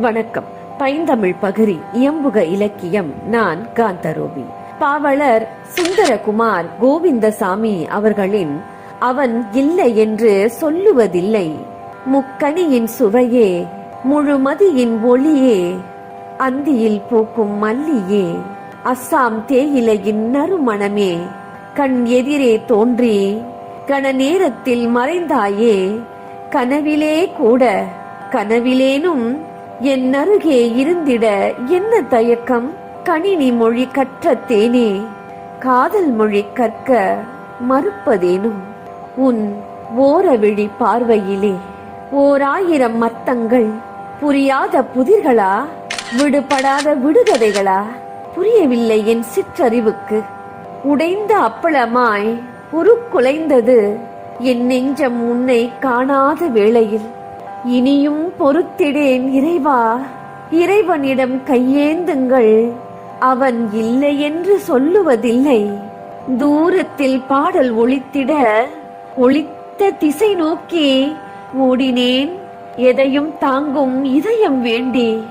வணக்கம். பைந்தமிழ் பகிரி இயம்புக இலக்கியம். நான் காந்தரூபி. பாவலர் சுந்தரகுமார் கோவிந்தசாமி அவர்களின் அவன் இல்லை என்று சொல்லுவதில்லை. முக்கனியின் சுவையே முழுமதியின் ஒளியே அந்தியில் பூக்கும் மல்லியே அஸ்ஸாம் தேயிலையின் நறுமணமே கண் எதிரே தோன்றி கண நேரத்தில் மறைந்தாயே கனவிலே கூட கனவிலேனும் என் அருகே இருந்திட என்ன தயக்கம்? கணினி மொழி கற்ற தேனே காதல் மொழி கற்க மறுப்பதேனும்? உன் ஓரவிழி பார்வையிலே ஓர் ஆயிரம் மத்தங்கள். புரியாத புதிர்களா? விடுபடாத விடுகதைகளா? புரியவில்லை என் சிற்றறிவுக்கு. உடைந்த அப்பளமாய் உருக்குலைந்தது. என் நெஞ்சம் உன்னை காணாத வேளையில் இனியும் பொறுத்திடேன் இறைவா. இறைவனிடம் கையேந்துங்கள். அவன் இல்லை என்று சொல்லுவதில்லை. தூரத்தில் பாடல் ஒளித்திட ஒளித்த திசை நோக்கி ஓடினேன் எதையும் தாங்கும் இதயம் வேண்டி.